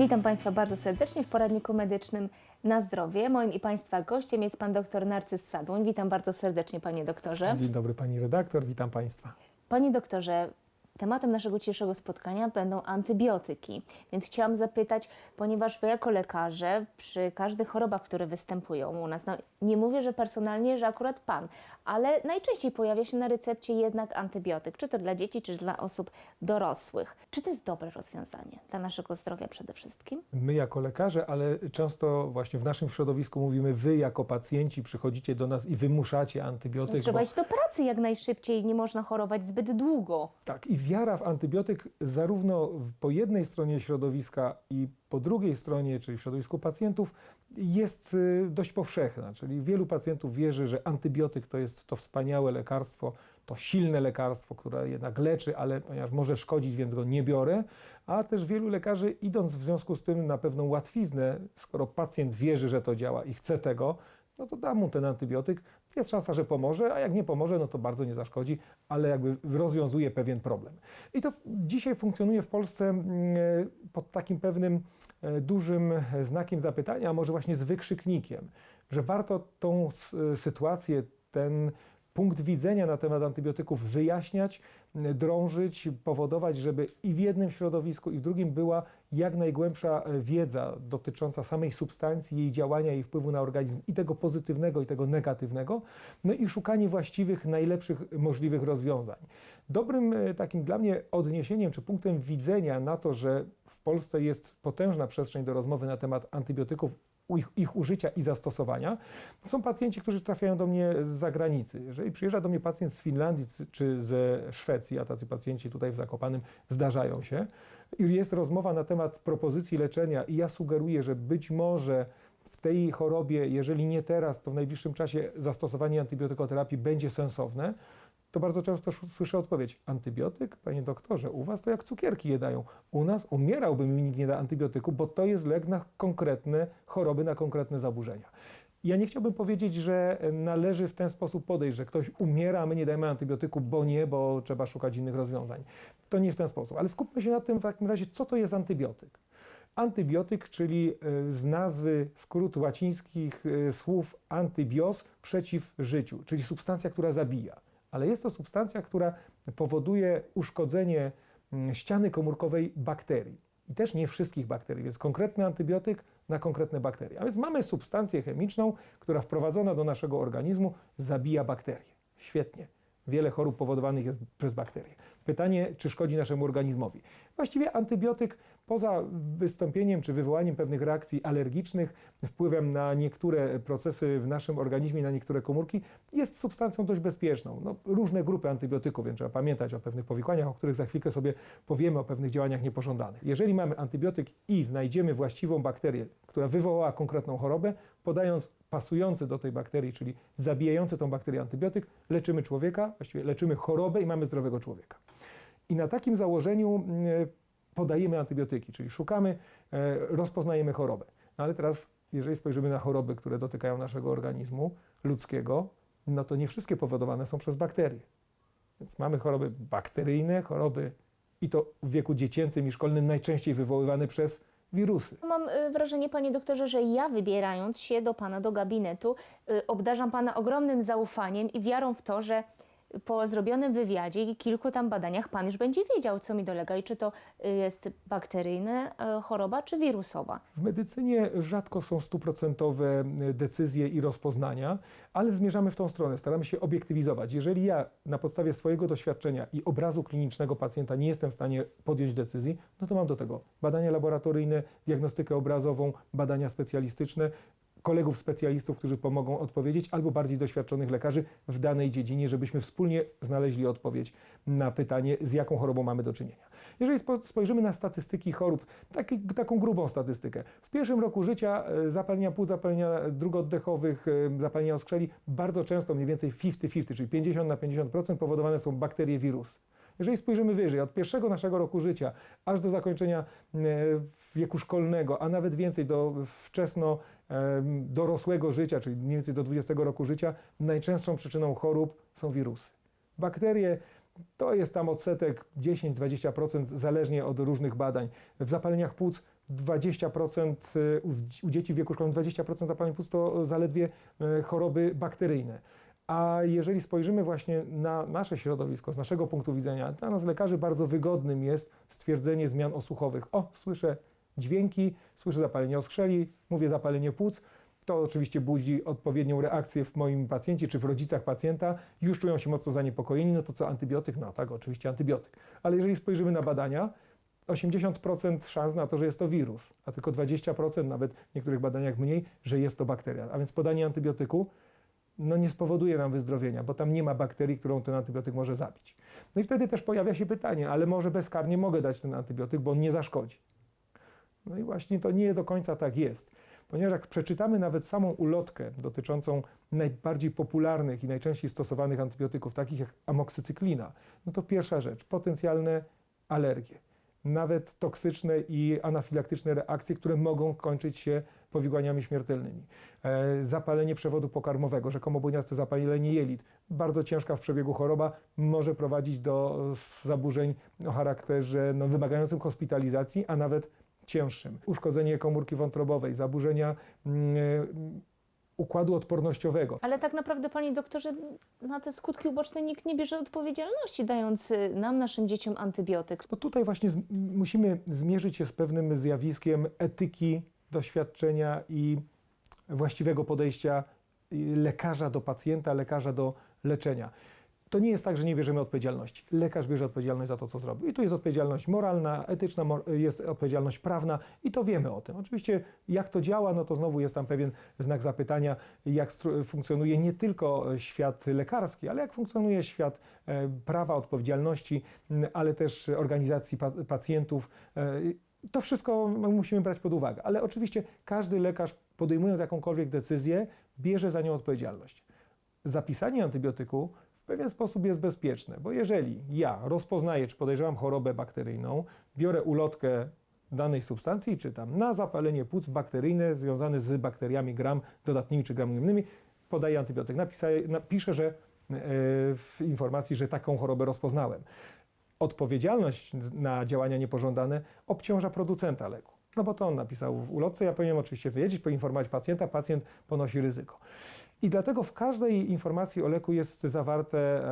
Witam Państwa bardzo serdecznie w poradniku medycznym na zdrowie. Moim i Państwa gościem jest Pan dr Narcyz Sadłoń. Witam bardzo serdecznie Panie doktorze. Dzień dobry Pani redaktor, witam Państwa. Panie doktorze, tematem naszego dzisiejszego spotkania będą antybiotyki. Więc chciałam zapytać, ponieważ Wy jako lekarze przy każdych chorobach, które występują u nas, no nie mówię, że personalnie, że akurat Pan, ale najczęściej pojawia się na recepcie jednak antybiotyk, czy to dla dzieci, czy dla osób dorosłych. Czy to jest dobre rozwiązanie dla naszego zdrowia przede wszystkim? My jako lekarze, ale często właśnie w naszym środowisku mówimy Wy jako pacjenci przychodzicie do nas i wymuszacie antybiotyk. No, trzeba bo- iść do pracy jak najszybciej, nie można chorować zbyt długo. Tak, i wiara w antybiotyk zarówno po jednej stronie środowiska i po drugiej stronie, czyli w środowisku pacjentów, jest y, dość powszechna. Czyli wielu pacjentów wierzy, że antybiotyk to jest to wspaniałe lekarstwo, to silne lekarstwo, które jednak leczy, ale ponieważ może szkodzić, więc go nie biorę. A też wielu lekarzy, idąc w związku z tym na pewną łatwiznę, skoro pacjent wierzy, że to działa i chce tego, no to dam mu ten antybiotyk. Jest szansa, że pomoże, a jak nie pomoże, no to bardzo nie zaszkodzi, ale jakby rozwiązuje pewien problem. I to dzisiaj funkcjonuje w Polsce mm, e, pod takim pewnym e, dużym e, znakiem zapytania, a może właśnie z wykrzyknikiem, że warto tą sytuację, ten punkt widzenia na temat antybiotyków wyjaśniać, m, drążyć, powodować, żeby i w jednym środowisku, i w drugim była jak najgłębsza e, wiedza dotycząca samej substancji, jej działania, jej wpływu na organizm i tego pozytywnego, i tego negatywnego, no i szukanie właściwych, najlepszych możliwych rozwiązań. Dobrym e, takim dla mnie odniesieniem czy punktem widzenia na to, że w Polsce jest potężna przestrzeń do rozmowy na temat antybiotyków, ich, ich użycia i zastosowania, są pacjenci, którzy trafiają do mnie z zagranicy. Jeżeli przyjeżdża do mnie pacjent z Finlandii czy ze Szwecji, a tacy pacjenci tutaj w Zakopanym zdarzają się, i jest rozmowa na temat propozycji leczenia i ja sugeruję, że być może w tej chorobie, jeżeli nie teraz, to w najbliższym czasie zastosowanie antybiotykoterapii będzie sensowne, to bardzo często sz- słyszę odpowiedź: antybiotyk, panie doktorze, u was to jak cukierki je dają. U nas umierałby mi nikt nie da antybiotyku, bo to jest lek na konkretne choroby, na konkretne zaburzenia. Ja nie chciałbym powiedzieć, że należy w ten sposób podejść, że ktoś umiera, my nie dajemy antybiotyku, bo nie, bo trzeba szukać innych rozwiązań. To nie w ten sposób. Ale skupmy się na tym w takim razie, co to jest antybiotyk. Antybiotyk, czyli e, z nazwy skrót łacińskich e, słów antybios, przeciw życiu, czyli substancja, która zabija. Ale jest to substancja, która powoduje uszkodzenie mm, ściany komórkowej bakterii. I też nie wszystkich bakterii, więc konkretny antybiotyk na konkretne bakterie. A więc mamy substancję chemiczną, która wprowadzona do naszego organizmu zabija bakterie. Świetnie. Wiele chorób powodowanych jest przez bakterie. Pytanie, czy szkodzi naszemu organizmowi? Właściwie antybiotyk, poza wystąpieniem czy wywołaniem pewnych reakcji alergicznych, wpływem na niektóre procesy w naszym organizmie, na niektóre komórki, jest substancją dość bezpieczną. No, różne grupy antybiotyków, więc trzeba pamiętać o pewnych powikłaniach, o których za chwilkę sobie powiemy, o pewnych działaniach niepożądanych. Jeżeli mamy antybiotyk i znajdziemy właściwą bakterię, która wywołała konkretną chorobę, podając pasujący do tej bakterii, czyli zabijający tą bakterię antybiotyk, leczymy człowieka, właściwie leczymy chorobę i mamy zdrowego człowieka. I na takim założeniu mm, podajemy antybiotyki, czyli szukamy, e, rozpoznajemy chorobę. No ale teraz, jeżeli spojrzymy na choroby, które dotykają naszego organizmu ludzkiego, no to nie wszystkie powodowane są przez bakterie. Więc mamy choroby bakteryjne, choroby i to w wieku dziecięcym i szkolnym najczęściej wywoływane przez wirusy. Mam y, wrażenie, panie doktorze, że ja wybierając się do pana do gabinetu, y, obdarzam pana ogromnym zaufaniem i wiarą w to, że po zrobionym wywiadzie i kilku tam badaniach pan już będzie wiedział, co mi dolega i czy to y, jest bakteryjna y, choroba, czy wirusowa. W medycynie rzadko są stuprocentowe e, decyzje i rozpoznania, ale zmierzamy w tą stronę, staramy się obiektywizować. Jeżeli ja na podstawie swojego doświadczenia i obrazu klinicznego pacjenta nie jestem w stanie podjąć decyzji, no to mam do tego badania laboratoryjne, diagnostykę obrazową, badania specjalistyczne, kolegów specjalistów, którzy pomogą odpowiedzieć, albo bardziej doświadczonych lekarzy w danej dziedzinie, żebyśmy wspólnie znaleźli odpowiedź na pytanie, z jaką chorobą mamy do czynienia. Jeżeli spo- spojrzymy na statystyki chorób, taki, taką grubą statystykę, w pierwszym roku życia e, zapalenia płuc, zapalenia dróg oddechowych, e, zapalenia oskrzeli, bardzo często mniej więcej 50-50, czyli 50 na 50% powodowane są bakterie, wirusy. Jeżeli spojrzymy wyżej, od pierwszego naszego roku życia aż do zakończenia e, wieku szkolnego, a nawet więcej do wczesno em, dorosłego życia, czyli mniej więcej do 20 roku życia, najczęstszą przyczyną chorób są wirusy. Bakterie to jest tam odsetek 10-20% zależnie od różnych badań. W zapaleniach płuc 20% y, u, dzieci w wieku szkolnym 20% zapaleń płuc to zaledwie choroby bakteryjne. A jeżeli spojrzymy właśnie na nasze środowisko, z naszego punktu widzenia, dla nas lekarzy bardzo wygodnym jest stwierdzenie zmian osłuchowych. O, słyszę dźwięki, słyszę zapalenie oskrzeli, mówię zapalenie płuc. To oczywiście budzi odpowiednią reakcję w moim pacjencie czy w rodzicach pacjenta. Już czują się mocno zaniepokojeni, no to co antybiotyk? No tak, oczywiście antybiotyk. Ale jeżeli spojrzymy na badania, 80% szans na to, że jest to wirus, a tylko 20%, nawet w niektórych badaniach mniej, że jest to bakteria. A więc podanie antybiotyku no nie spowoduje nam wyzdrowienia, bo tam nie ma bakterii, którą ten antybiotyk może zabić. No i wtedy też pojawia się pytanie, ale może bezkarnie mogę dać ten antybiotyk, bo on nie zaszkodzi. No i właśnie to nie do końca tak jest. Ponieważ jak przeczytamy nawet samą ulotkę dotyczącą najbardziej popularnych i najczęściej stosowanych antybiotyków, takich jak amoksycyklina, no to pierwsza rzecz, potencjalne alergie. Nawet toksyczne i anafilaktyczne reakcje, które mogą kończyć się powikłaniami śmiertelnymi. E, zapalenie przewodu pokarmowego, rzekomo błoniaste zapalenie jelit, bardzo ciężka w przebiegu choroba, może prowadzić do e, zaburzeń o charakterze no, wymagającym hospitalizacji, a nawet cięższym. Uszkodzenie komórki wątrobowej, zaburzenia mm, układu odpornościowego. Ale tak naprawdę, panie doktorze, na te skutki uboczne nikt nie bierze odpowiedzialności, dając y, nam, naszym dzieciom antybiotyk. No tutaj właśnie musimy zmierzyć się z pewnym zjawiskiem etyki, doświadczenia i właściwego podejścia y, lekarza do pacjenta, lekarza do leczenia. To nie jest tak, że nie bierzemy odpowiedzialności. Lekarz bierze odpowiedzialność za to, co zrobił. I tu jest odpowiedzialność moralna, etyczna, jest odpowiedzialność prawna i to wiemy o tym. Oczywiście jak to działa, no to znowu jest tam pewien znak zapytania, jak funkcjonuje nie tylko świat lekarski, ale jak funkcjonuje świat e, prawa, odpowiedzialności, ale też organizacji pa- pacjentów. E, to wszystko musimy brać pod uwagę, ale oczywiście każdy lekarz podejmując jakąkolwiek decyzję, bierze za nią odpowiedzialność. Zapisanie antybiotyku pewien sposób jest bezpieczne, bo jeżeli ja rozpoznaję, czy podejrzewam chorobę bakteryjną, biorę ulotkę danej substancji, czytam na zapalenie płuc bakteryjne związane z bakteriami gram dodatnimi czy gram ujemnymi, podaję antybiotyk. Napisaję, napiszę, że e, w informacji, że taką chorobę rozpoznałem. Odpowiedzialność na działania niepożądane obciąża producenta leku. No bo to on napisał w ulotce, ja powinienem oczywiście wiedzieć, poinformować pacjenta, pacjent ponosi ryzyko. I dlatego w każdej informacji o leku jest, zawarte,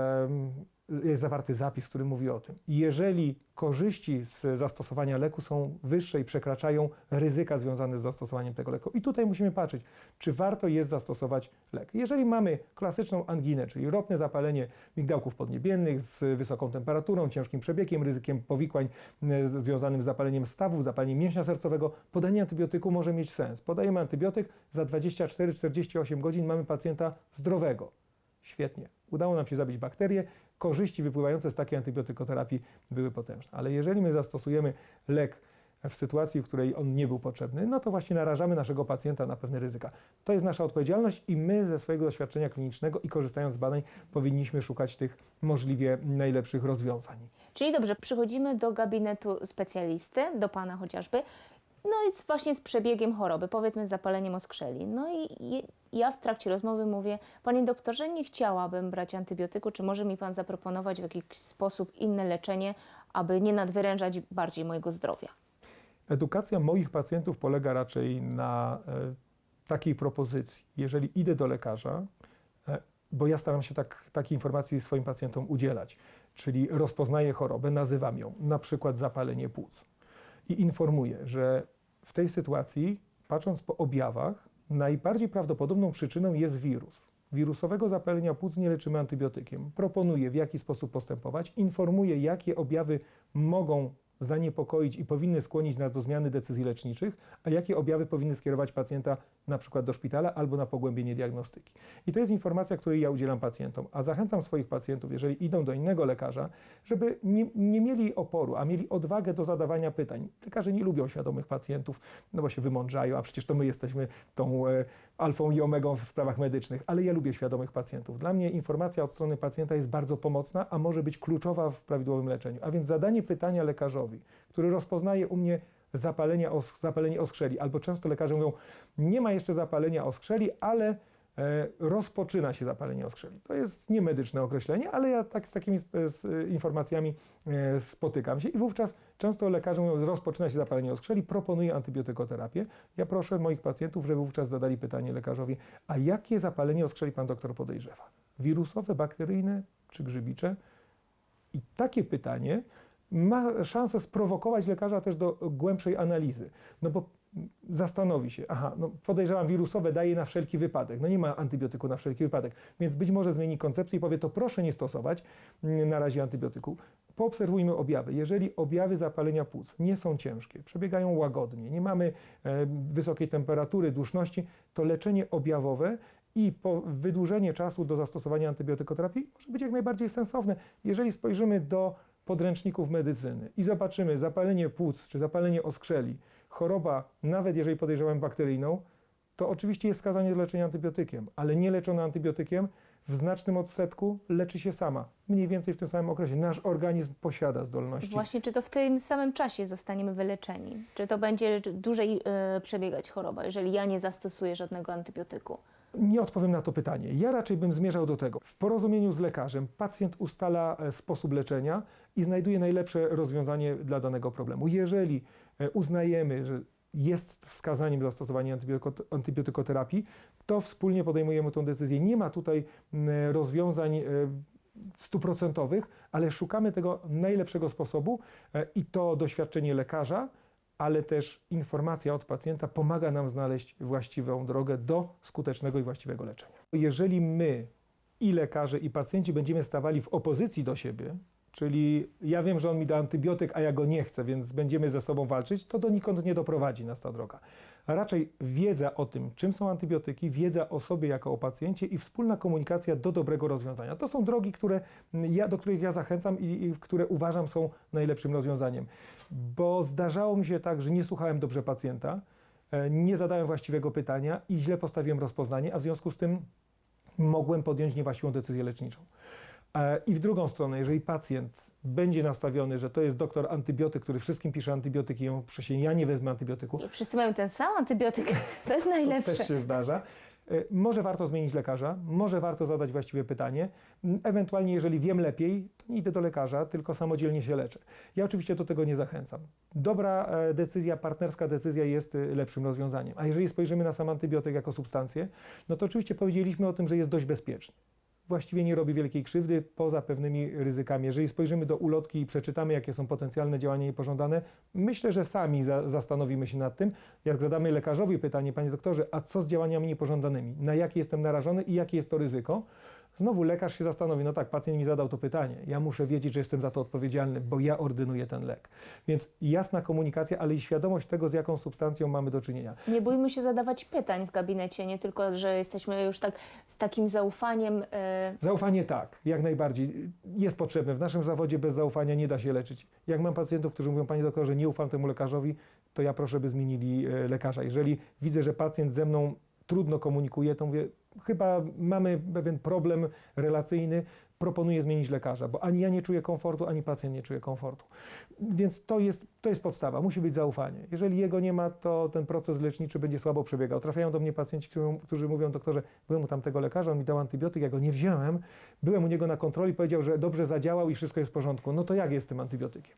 jest zawarty zapis, który mówi o tym. Jeżeli korzyści z zastosowania leku są wyższe i przekraczają ryzyka związane z zastosowaniem tego leku. I tutaj musimy patrzeć, czy warto jest zastosować lek. Jeżeli mamy klasyczną anginę, czyli ropne zapalenie migdałków podniebiennych z wysoką temperaturą, ciężkim przebiegiem, ryzykiem powikłań e, związanym z zapaleniem stawów, zapaleniem mięśnia sercowego, podanie antybiotyku może mieć sens. Podajemy antybiotyk, za 24-48 godzin mamy pacjenta zdrowego. Świetnie. Udało nam się zabić bakterie. Korzyści wypływające z takiej antybiotykoterapii były potężne. Ale jeżeli my zastosujemy lek w sytuacji, w której on nie był potrzebny, no to właśnie narażamy naszego pacjenta na pewne ryzyka. To jest nasza odpowiedzialność i my ze swojego doświadczenia klinicznego i korzystając z badań powinniśmy szukać tych możliwie najlepszych rozwiązań. Czyli dobrze, przychodzimy do gabinetu specjalisty, do pana chociażby, no i właśnie z przebiegiem choroby, powiedzmy z zapaleniem oskrzeli. No i i ja w trakcie rozmowy mówię, panie doktorze, nie chciałabym brać antybiotyku, czy może mi pan zaproponować w jakiś sposób inne leczenie, aby nie nadwyrężać bardziej mojego zdrowia? Edukacja moich pacjentów polega raczej na e, takiej propozycji. Jeżeli idę do lekarza, e, bo ja staram się tak, takiej informacji swoim pacjentom udzielać, czyli rozpoznaję chorobę, nazywam ją, na przykład zapalenie płuc i informuję, że w tej sytuacji, patrząc po objawach, najbardziej prawdopodobną przyczyną jest wirus. Wirusowego zapalenia płuc nie leczymy antybiotykiem. Proponuję, w jaki sposób postępować, informuję, jakie objawy mogą zaniepokoić i powinny skłonić nas do zmiany decyzji leczniczych, a jakie objawy powinny skierować pacjenta na przykład do szpitala albo na pogłębienie diagnostyki. I to jest informacja, której ja udzielam pacjentom, a zachęcam swoich pacjentów, jeżeli idą do innego lekarza, żeby nie, nie mieli oporu, a mieli odwagę do zadawania pytań. Lekarze nie lubią świadomych pacjentów, no bo się wymądrzają, a przecież to my jesteśmy tą e, alfą i omegą w sprawach medycznych, ale ja lubię świadomych pacjentów. Dla mnie informacja od strony pacjenta jest bardzo pomocna, a może być kluczowa w prawidłowym leczeniu. A więc zadanie pytania lekarzowi, który rozpoznaje u mnie zapalenie, os, zapalenie oskrzeli, albo często lekarze mówią, nie ma jeszcze zapalenia oskrzeli, ale e, rozpoczyna się zapalenie oskrzeli. To jest niemedyczne określenie, ale ja tak z takimi z informacjami e, spotykam się i wówczas często lekarze mówią, rozpoczyna się zapalenie oskrzeli, proponuję antybiotykoterapię. Ja proszę moich pacjentów, żeby wówczas zadali pytanie lekarzowi, a jakie zapalenie oskrzeli pan doktor podejrzewa? Wirusowe, bakteryjne czy grzybicze? I takie pytanie ma szansę sprowokować lekarza też do głębszej analizy. No bo zastanowi się, aha, no podejrzewam wirusowe, daje na wszelki wypadek. No nie ma antybiotyku na wszelki wypadek, więc być może zmieni koncepcję i powie, to proszę nie stosować mm, na razie antybiotyku. Poobserwujmy objawy. Jeżeli objawy zapalenia płuc nie są ciężkie, przebiegają łagodnie, nie mamy e, wysokiej temperatury, duszności, to leczenie objawowe i wydłużenie czasu do zastosowania antybiotykoterapii może być jak najbardziej sensowne. Jeżeli spojrzymy do podręczników medycyny i zobaczymy zapalenie płuc czy zapalenie oskrzeli, choroba, nawet jeżeli podejrzewamy bakteryjną, to oczywiście jest skazanie do leczenia antybiotykiem, ale nie leczona antybiotykiem w znacznym odsetku leczy się sama. Mniej więcej w tym samym okresie. Nasz organizm posiada zdolności. Właśnie, czy to w tym samym czasie zostaniemy wyleczeni? Czy to będzie dłużej e, przebiegać choroba, jeżeli ja nie zastosuję żadnego antybiotyku? Nie odpowiem na to pytanie. Ja raczej bym zmierzał do tego. W porozumieniu z lekarzem pacjent ustala e, sposób leczenia i znajduje najlepsze rozwiązanie dla danego problemu. Jeżeli e, uznajemy, że jest wskazaniem zastosowania antybiotyko- antybiotykoterapii, to wspólnie podejmujemy tę decyzję. Nie ma tutaj rozwiązań e, stuprocentowych, ale szukamy tego najlepszego sposobu i to doświadczenie lekarza, ale też informacja od pacjenta pomaga nam znaleźć właściwą drogę do skutecznego i właściwego leczenia. Jeżeli my i lekarze, i pacjenci będziemy stawali w opozycji do siebie, czyli ja wiem, że on mi da antybiotyk, a ja go nie chcę, więc będziemy ze sobą walczyć, to donikąd nie doprowadzi nas ta droga. A raczej wiedza o tym, czym są antybiotyki, wiedza o sobie jako o pacjencie i wspólna komunikacja do dobrego rozwiązania. To są drogi, które ja, do których ja zachęcam i, i które uważam są najlepszym rozwiązaniem. Bo zdarzało mi się tak, że nie słuchałem dobrze pacjenta, e, nie zadałem właściwego pytania i źle postawiłem rozpoznanie, a w związku z tym mogłem podjąć niewłaściwą decyzję leczniczą. E, I w drugą stronę, jeżeli pacjent będzie nastawiony, że to jest doktor antybiotyk, który wszystkim pisze antybiotyki, mu proszę, ja nie wezmę antybiotyku, I wszyscy mają ten sam antybiotyk, to jest to najlepsze. też się zdarza. E, Może warto zmienić lekarza, może warto zadać właściwe pytanie. Ewentualnie, jeżeli wiem lepiej, to nie idę do lekarza, tylko samodzielnie się leczę. Ja oczywiście do tego nie zachęcam. Dobra e, decyzja, partnerska decyzja jest e, lepszym rozwiązaniem. A jeżeli spojrzymy na sam antybiotyk jako substancję, no to oczywiście powiedzieliśmy o tym, że jest dość bezpieczny. Właściwie nie robi wielkiej krzywdy poza pewnymi ryzykami. Jeżeli spojrzymy do ulotki i przeczytamy, jakie są potencjalne działania niepożądane, myślę, że sami za, zastanowimy się nad tym, jak zadamy lekarzowi pytanie, panie doktorze, a co z działaniami niepożądanymi? Na jakie jestem narażony i jakie jest to ryzyko? Znowu lekarz się zastanowi, no tak, pacjent mi zadał to pytanie, ja muszę wiedzieć, że jestem za to odpowiedzialny, bo ja ordynuję ten lek. Więc jasna komunikacja, ale i świadomość tego, z jaką substancją mamy do czynienia. Nie bójmy się zadawać pytań w gabinecie, nie tylko, że jesteśmy już tak z takim zaufaniem. e, Zaufanie tak, jak najbardziej. Jest potrzebne. W naszym zawodzie bez zaufania nie da się leczyć. Jak mam pacjentów, którzy mówią, panie doktorze, nie ufam temu lekarzowi, to ja proszę, by zmienili e, lekarza. Jeżeli widzę, że pacjent ze mną trudno komunikuje, to mówię, chyba mamy pewien problem relacyjny, proponuję zmienić lekarza, bo ani ja nie czuję komfortu, ani pacjent nie czuje komfortu. Więc to jest, to jest podstawa, musi być zaufanie. Jeżeli jego nie ma, to ten proces leczniczy będzie słabo przebiegał. Trafiają do mnie pacjenci, którzy, mówią, doktorze, byłem u tamtego lekarza, on mi dał antybiotyk, ja go nie wziąłem, byłem u niego na kontroli, powiedział, że dobrze zadziałał i wszystko jest w porządku. No to jak jest z tym antybiotykiem?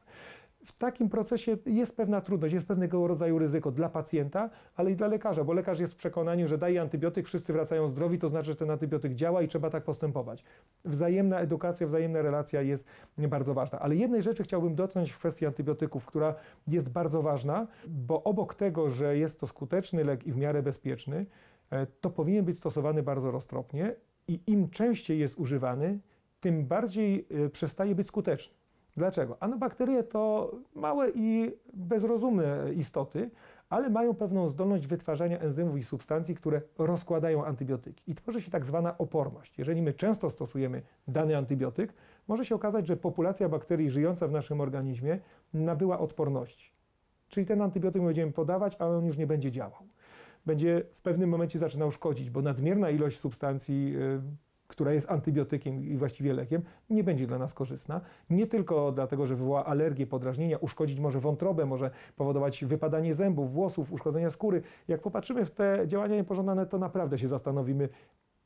W takim procesie jest pewna trudność, jest pewnego rodzaju ryzyko dla pacjenta, ale i dla lekarza, bo lekarz jest w przekonaniu, że daje antybiotyk, wszyscy wracają zdrowi, to znaczy, że ten antybiotyk działa i trzeba tak postępować. Wzajemna edukacja, wzajemna relacja jest bardzo ważna. Ale jednej rzeczy chciałbym dotknąć w kwestii antybiotyków, która jest bardzo ważna, bo obok tego, że jest to skuteczny lek i w miarę bezpieczny, e, to powinien być stosowany bardzo roztropnie i im częściej jest używany, tym bardziej e, przestaje być skuteczny. Dlaczego? Anobakterie to małe i bezrozumne istoty, ale mają pewną zdolność wytwarzania enzymów i substancji, które rozkładają antybiotyki. I tworzy się tak zwana oporność. Jeżeli my często stosujemy dany antybiotyk, może się okazać, że populacja bakterii żyjąca w naszym organizmie nabyła odporności. Czyli ten antybiotyk my będziemy podawać, a on już nie będzie działał. Będzie w pewnym momencie zaczynał szkodzić, bo nadmierna ilość substancji y, która jest antybiotykiem i właściwie lekiem, nie będzie dla nas korzystna. Nie tylko dlatego, że wywoła alergię, podrażnienia, uszkodzić może wątrobę, może powodować wypadanie zębów, włosów, uszkodzenia skóry. Jak popatrzymy w te działania niepożądane, to naprawdę się zastanowimy,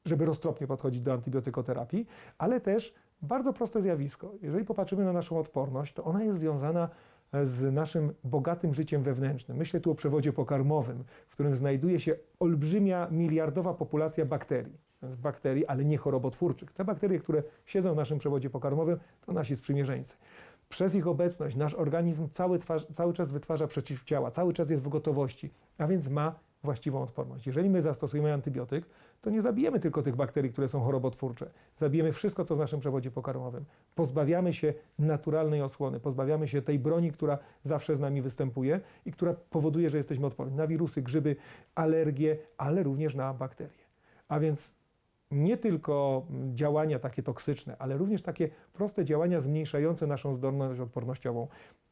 żeby roztropnie podchodzić do antybiotykoterapii, ale też bardzo proste zjawisko. Jeżeli popatrzymy na naszą odporność, to ona jest związana e, z naszym bogatym życiem wewnętrznym. Myślę tu o przewodzie pokarmowym, w którym znajduje się olbrzymia, miliardowa populacja bakterii. Więc bakterii, ale nie chorobotwórczych. Te bakterie, które siedzą w naszym przewodzie pokarmowym, to nasi sprzymierzeńcy. Przez ich obecność nasz organizm cały, twarz, cały czas wytwarza przeciwciała, cały czas jest w gotowości, a więc ma właściwą odporność. Jeżeli my zastosujemy antybiotyk, to nie zabijemy tylko tych bakterii, które są chorobotwórcze. Zabijemy wszystko, co w naszym przewodzie pokarmowym. Pozbawiamy się naturalnej osłony, pozbawiamy się tej broni, która zawsze z nami występuje i która powoduje, że jesteśmy odporni na wirusy, grzyby, alergie, ale również na bakterie. A więc nie tylko działania takie toksyczne, ale również takie proste działania zmniejszające naszą zdolność odpornościową.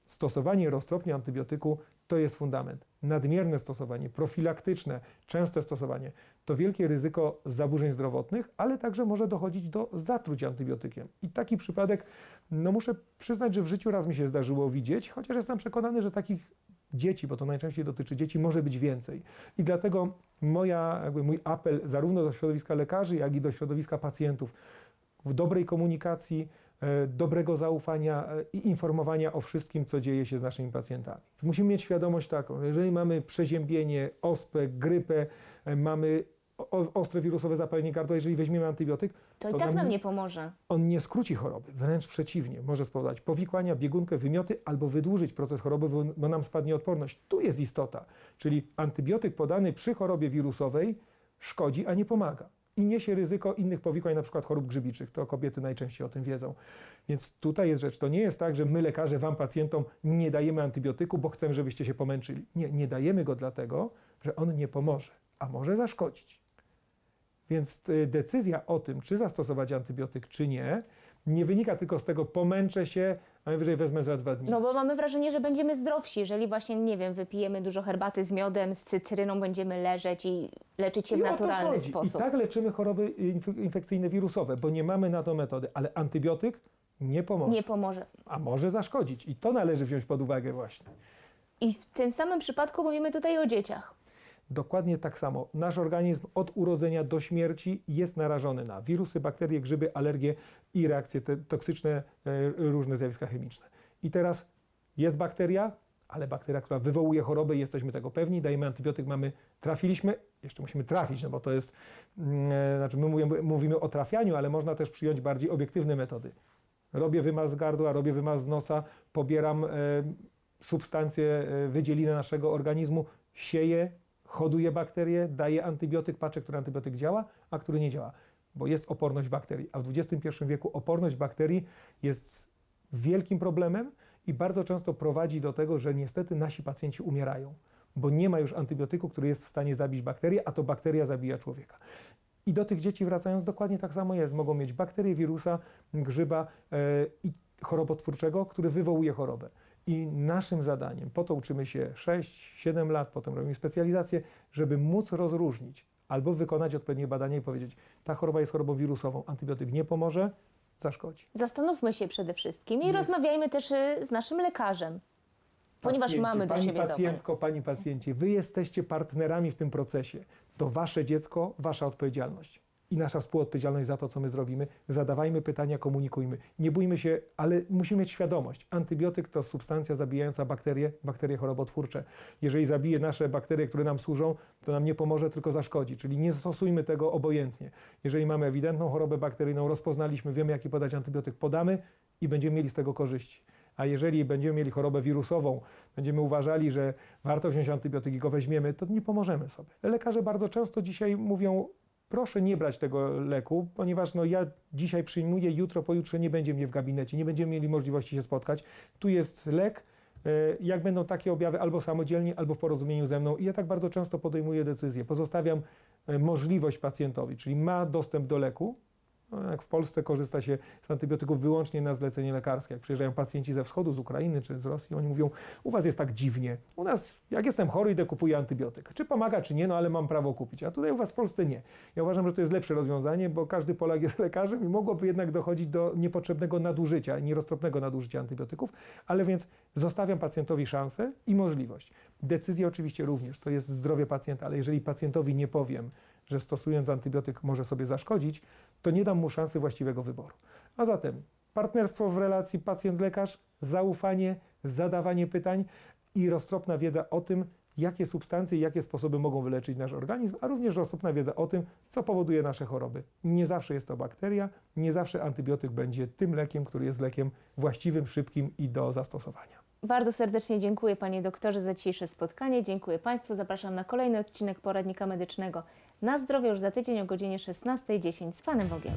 Stosowanie roztropnie antybiotyku to jest fundament. Nadmierne stosowanie, profilaktyczne, częste stosowanie to wielkie ryzyko zaburzeń zdrowotnych, ale także może dochodzić do zatruć antybiotykiem. I taki przypadek, no muszę przyznać, że w życiu raz mi się zdarzyło widzieć, chociaż jestem przekonany, że takich dzieci, bo to najczęściej dotyczy dzieci, może być więcej. I dlatego moja, jakby mój apel zarówno do środowiska lekarzy, jak i do środowiska pacjentów w dobrej komunikacji, e, dobrego zaufania e, i informowania o wszystkim, co dzieje się z naszymi pacjentami. Musimy mieć świadomość taką, jeżeli mamy przeziębienie, ospę, grypę, e, mamy ostre wirusowe zapalenie gardła, jeżeli weźmiemy antybiotyk, To i To tak nam nam nie- nie pomoże. on nie skróci choroby, wręcz przeciwnie, może spowodować powikłania, biegunkę, wymioty albo wydłużyć proces choroby, bo, bo nam spadnie odporność. Tu jest istota, czyli antybiotyk podany przy chorobie wirusowej szkodzi, a nie pomaga. I niesie ryzyko innych powikłań, na przykład chorób grzybiczych. To kobiety najczęściej o tym wiedzą. Więc tutaj jest rzecz. To nie jest tak, że my lekarze, wam pacjentom nie dajemy antybiotyku, bo chcemy, żebyście się pomęczyli. Nie, nie dajemy go dlatego, że on nie pomoże, a może zaszkodzić. Więc y, decyzja o tym, czy zastosować antybiotyk, czy nie, nie wynika tylko z tego, pomęczę się, a najwyżej wezmę za dwa dni. No bo mamy wrażenie, że będziemy zdrowsi, jeżeli właśnie, nie wiem, wypijemy dużo herbaty z miodem, z cytryną, będziemy leżeć i leczyć się w I to naturalny sposób. I tak leczymy choroby inf- infekcyjne wirusowe, bo nie mamy na to metody, ale antybiotyk nie pomoże, Nie pomoże. a może zaszkodzić. I to należy wziąć pod uwagę właśnie. I w tym samym przypadku mówimy tutaj o dzieciach. Dokładnie tak samo. Nasz organizm od urodzenia do śmierci jest narażony na wirusy, bakterie, grzyby, alergie i reakcje toksyczne, e, różne zjawiska chemiczne. I teraz jest bakteria, ale bakteria, która wywołuje chorobę jesteśmy tego pewni, dajemy antybiotyk, mamy, trafiliśmy, jeszcze musimy trafić, no bo to jest, mm, e, znaczy my mówimy, mówimy o trafianiu, ale można też przyjąć bardziej obiektywne metody. Robię wymaz z gardła, robię wymaz z nosa, pobieram e, substancje, wydzieliny naszego organizmu, sieję, hoduję bakterie, daję antybiotyk, patrzę, który antybiotyk działa, a który nie działa, bo jest oporność bakterii. A w XXI wieku oporność bakterii jest wielkim problemem i bardzo często prowadzi do tego, że niestety nasi pacjenci umierają, bo nie ma już antybiotyku, który jest w stanie zabić bakterię, a to bakteria zabija człowieka. I do tych dzieci wracając, dokładnie tak samo jest. Mogą mieć bakterie, wirusa, grzyba e, i chorobotwórczego, który wywołuje chorobę. I naszym zadaniem, po to uczymy się 6-7 lat, potem robimy specjalizację, żeby móc rozróżnić albo wykonać odpowiednie badania i powiedzieć, ta choroba jest chorobą wirusową, antybiotyk nie pomoże, zaszkodzi. Zastanówmy się przede wszystkim i Jest. rozmawiajmy też y, z naszym lekarzem, ponieważ Pacjenci, mamy do pani siebie pacjentko, pani pacjencie, wy jesteście partnerami w tym procesie. To wasze dziecko, wasza odpowiedzialność. I nasza współodpowiedzialność za to, co my zrobimy. Zadawajmy pytania, komunikujmy. Nie bójmy się, ale musimy mieć świadomość. Antybiotyk to substancja zabijająca bakterie, bakterie chorobotwórcze. Jeżeli zabije nasze bakterie, które nam służą, to nam nie pomoże, tylko zaszkodzi. Czyli nie stosujmy tego obojętnie. Jeżeli mamy ewidentną chorobę bakteryjną, rozpoznaliśmy, wiemy, jaki podać antybiotyk, podamy i będziemy mieli z tego korzyści. A jeżeli będziemy mieli chorobę wirusową, będziemy uważali, że warto wziąć antybiotyk i go weźmiemy, to nie pomożemy sobie. Lekarze bardzo często dzisiaj mówią, proszę nie brać tego leku, ponieważ no, ja dzisiaj przyjmuję, jutro, pojutrze nie będzie mnie w gabinecie, nie będziemy mieli możliwości się spotkać. Tu jest lek, e, jak będą takie objawy, albo samodzielnie, albo w porozumieniu ze mną. I ja tak bardzo często podejmuję decyzję. Pozostawiam e, możliwość pacjentowi, czyli ma dostęp do leku, no, jak w Polsce korzysta się z antybiotyków wyłącznie na zlecenie lekarskie. Jak przyjeżdżają pacjenci ze wschodu, z Ukrainy czy z Rosji, oni mówią, u was jest tak dziwnie. U nas, jak jestem chory, idę kupuję antybiotyk. Czy pomaga, czy nie, no ale mam prawo kupić. A tutaj u was w Polsce nie. Ja uważam, że to jest lepsze rozwiązanie, bo każdy Polak jest lekarzem i mogłoby jednak dochodzić do niepotrzebnego nadużycia, nieroztropnego nadużycia antybiotyków, ale więc zostawiam pacjentowi szansę i możliwość. Decyzja oczywiście również, to jest zdrowie pacjenta, ale jeżeli pacjentowi nie powiem, że stosując antybiotyk może sobie zaszkodzić, to nie dam mu szansy właściwego wyboru. A zatem partnerstwo w relacji pacjent-lekarz, zaufanie, zadawanie pytań i roztropna wiedza o tym, jakie substancje i jakie sposoby mogą wyleczyć nasz organizm, a również roztropna wiedza o tym, co powoduje nasze choroby. Nie zawsze jest to bakteria, nie zawsze antybiotyk będzie tym lekiem, który jest lekiem właściwym, szybkim i do zastosowania. Bardzo serdecznie dziękuję Panie Doktorze za dzisiejsze spotkanie. Dziękuję Państwu. Zapraszam na kolejny odcinek Poradnika Medycznego. Na zdrowie już za tydzień o godzinie 16.10 z Panem Bogiem.